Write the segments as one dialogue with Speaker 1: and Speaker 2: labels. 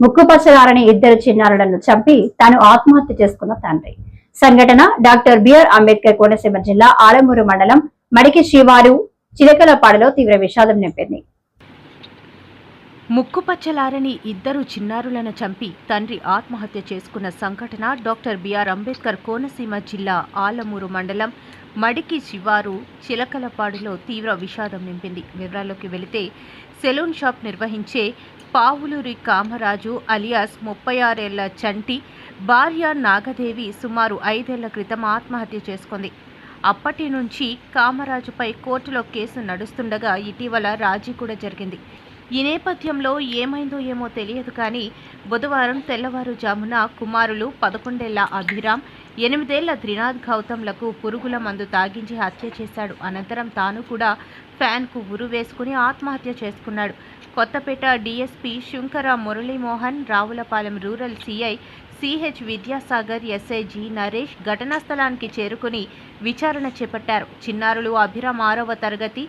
Speaker 1: ముక్కుపచ్చగారని ఇద్దరు చిన్నారులను చంపి తాను ఆత్మహత్య చేసుకున్న తండ్రి. సంఘటన డాక్టర్ బిఆర్ అంబేద్కర్ కోనసీమ జిల్లా ఆలమూరు మండలం మడికి శ్రీవారు చిలకలపాడులో తీవ్ర విషాదం నింపింది
Speaker 2: ముక్కుపచ్చలారని ఇద్దరు చిన్నారులను చంపి తండ్రి ఆత్మహత్య చేసుకున్న సంఘటన డాక్టర్ బిఆర్ అంబేద్కర్ కోనసీమ జిల్లా ఆలమూరు మండలం మడికి శివారు చిలకలపాడులో తీవ్ర విషాదం నింపింది. వివరాల్లోకి వెళితే సెలూన్ షాప్ నిర్వహించే పావులూరి కామరాజు అలియాస్ ముప్పై ఆరేళ్ళ చంటి భార్య నాగదేవి సుమారు ఐదేళ్ళ క్రితం ఆత్మహత్య చేసుకుంది. అప్పటి నుంచి కామరాజుపై కోర్టులో కేసు నడుస్తుండగా ఇటీవల రాజీ కూడా జరిగింది. ఈ నేపథ్యంలో ఏమైందో ఏమో తెలియదు కానీ బుధవారం తెల్లవారుజామున కుమారులు పదకొండేళ్ళ అభిరామ్ ఎనిమిదేళ్ళ త్రినాథ్ గౌతమ్లకు పురుగుల మందు తాగించి హత్య చేశాడు. అనంతరం తాను కూడా ఫ్యాన్కు ఉరు వేసుకుని ఆత్మహత్య చేసుకున్నాడు. Kothapeta DSP Sunkara Muralimohan Ravulapalem rural CI CH Vidyasagar SI G Naresh ఘటనా స్థలానికి చేరుకుని విచారణ చేపట్టారు. చిన్నారులు అభిరామ్ ఆరవ తరగతి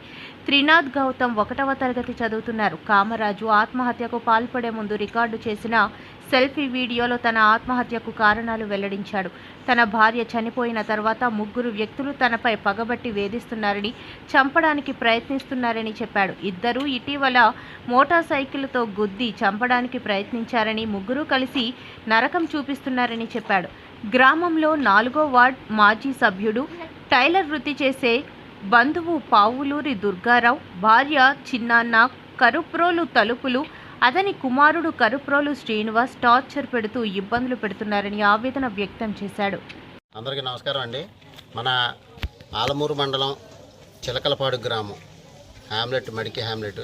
Speaker 2: త్రినాథ్ గౌతమ్ ఒకటవ తరగతి చదువుతున్నారు. కామరాజు ఆత్మహత్యకు పాల్పడే ముందు రికార్డు చేసిన సెల్ఫీ వీడియోలో తన ఆత్మహత్యకు కారణాలు వెల్లడించాడు. తన భార్య చనిపోయిన తర్వాత ముగ్గురు వ్యక్తులు తనపై పగబట్టి వేధిస్తున్నారని చంపడానికి ప్రయత్నిస్తున్నారని చెప్పాడు. ఇద్దరూ ఇటీవల మోటార్ సైకిల్తో గుద్ది చంపడానికి ప్రయత్నించారని ముగ్గురు కలిసి నరకం చూపిస్తున్నారని చెప్పాడు. గ్రామంలో నాలుగో వార్డ్ మాజీ సభ్యుడు టైలర్ వృత్తి చేసే బంధువు పావులూరి దుర్గారావు భార్య చిన్నాన్న కరుప్రోలు తలుపులు అతని కుమారుడు కరుప్రోలు శ్రీనివాస్ టార్చర్ పెడుతూ ఇబ్బందులు పెడుతున్నారని ఆవేదన వ్యక్తం చేశాడు.
Speaker 3: అందరికీ నమస్కారం అండి. మన ఆలమూరు మండలం చిలకలపాడు గ్రామం హ్యామ్లెట్ మడికి హ్యామ్లెట్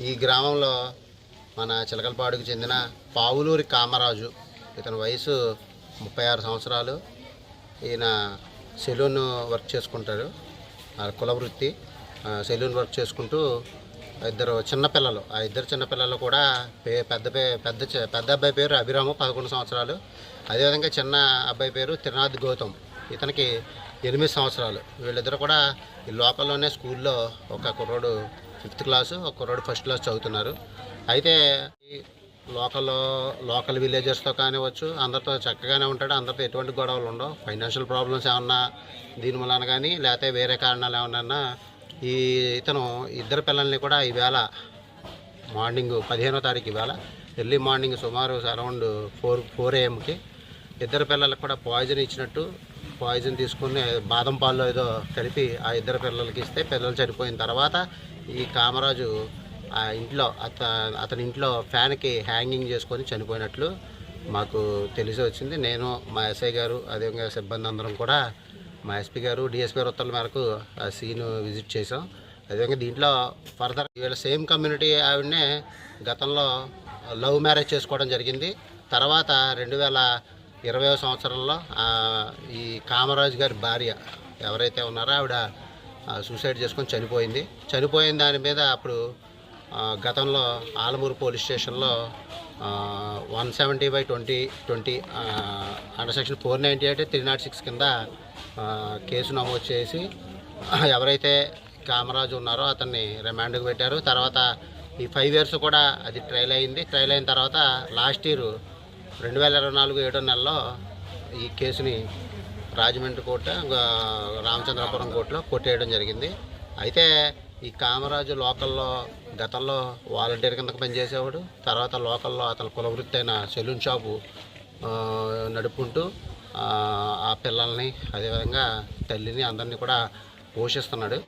Speaker 3: ఈ గ్రామంలో మన చిలకలపాడుకు చెందిన పావులూరి కామరాజు ఇతని వయసు ముప్పై ఆరు సంవత్సరాలు. ఈయన సెలూన్ వర్క్ చేసుకుంటాడు కుల వృత్తి సెలూన్ వర్క్ చేసుకుంటూ ఇద్దరు చిన్నపిల్లలు ఆ ఇద్దరు చిన్నపిల్లలు కూడా పే పెద్ద పే పెద్ద పెద్ద అబ్బాయి పేరు అభిరాము పదకొండు సంవత్సరాలు. అదేవిధంగా చిన్న అబ్బాయి పేరు త్రినాథ్ గౌతమ్. ఇతనికి ఎనిమిది సంవత్సరాలు. వీళ్ళిద్దరు కూడా ఈ లోకల్లోనే స్కూల్లో ఒక కుర్రోడు ఫిఫ్త్ క్లాసు ఒక కుర్రోడు ఫస్ట్ క్లాస్ చదువుతున్నారు. అయితే లోకల్ లోకల్ విలేజర్స్తో కానివ్వచ్చు అందరితో చక్కగానే ఉంటాడు. అందరితో ఎటువంటి గొడవలు ఉండవు. ఫైనాన్షియల్ ప్రాబ్లమ్స్ ఏమన్నా దీని వలన కానీ లేకపోతే వేరే కారణాలు ఏమన్నా ఈ ఇతను ఇద్దరు పిల్లల్ని కూడా ఈవేళ మార్నింగ్ పదిహేనో తారీఖు ఈవేళ ఎర్లీ మార్నింగ్ సుమారు అరౌండ్ ఫోర్ ఫోర్ ఏఎంకి ఇద్దరు పిల్లలకు కూడా పాయిజన్ ఇచ్చినట్టు పాయిజన్ తీసుకుని బాదం పాల్లో ఏదో కలిపి ఆ ఇద్దరు పిల్లలకి ఇస్తే పిల్లలు చనిపోయిన తర్వాత ఈ కామరాజు ఆ ఇంట్లో అత అతని ఇంట్లో ఫ్యాన్కి హ్యాంగింగ్ చేసుకొని చనిపోయినట్లు మాకు తెలిసి వచ్చింది. నేను మా ఎస్ఐ గారు అదేవిధంగా సిబ్బంది అందరం కూడా మా ఎస్పీ గారు డిఎస్పీ గారు ఉత్తర్వుల మేరకు ఆ సీన్ విజిట్ చేసాం అదేవిధంగా దీంట్లో ఫర్దర్ వీళ్ళ సేమ్ కమ్యూనిటీ ఆవిడనే గతంలో లవ్ మ్యారేజ్ చేసుకోవడం జరిగింది. తర్వాత రెండు వేల ఇరవై సంవత్సరంలో ఈ కామరాజు గారి భార్య ఎవరైతే ఉన్నారో ఆవిడ సూసైడ్ చేసుకొని చనిపోయింది. చనిపోయిన దాని మీద అప్పుడు గతంలో ఆలమూరు పోలీస్ స్టేషన్లో one seventy by twenty twenty under section four ninety eight three not six కింద కేసు నమోదు చేసి ఎవరైతే కామరాజు ఉన్నారో అతన్ని రిమాండ్కి పెట్టారు. తర్వాత ఈ ఫైవ్ ఇయర్స్ కూడా అది ట్రయల్ అయింది. ట్రయల్ అయిన తర్వాత లాస్ట్ ఇయర్ రెండు వేల ఇరవై నాలుగు ఏడో నెలలో ఈ కేసుని రాజమండ్రి కోర్టు రామచంద్రపురం కోర్టులో కొట్టేయడం జరిగింది. అయితే ఈ కామరాజు లోకల్లో గతంలో వాలంటీర్ కిందకు పనిచేసేవాడు. తర్వాత లోకల్లో అతని కులవృత్తి అయిన సెలూన్ షాపు నడుపుకుంటూ ఆ, ఆ పిల్లల్ని అదేవిధంగా తల్లిని అందరినీ కూడా పోషిస్తున్నాడు.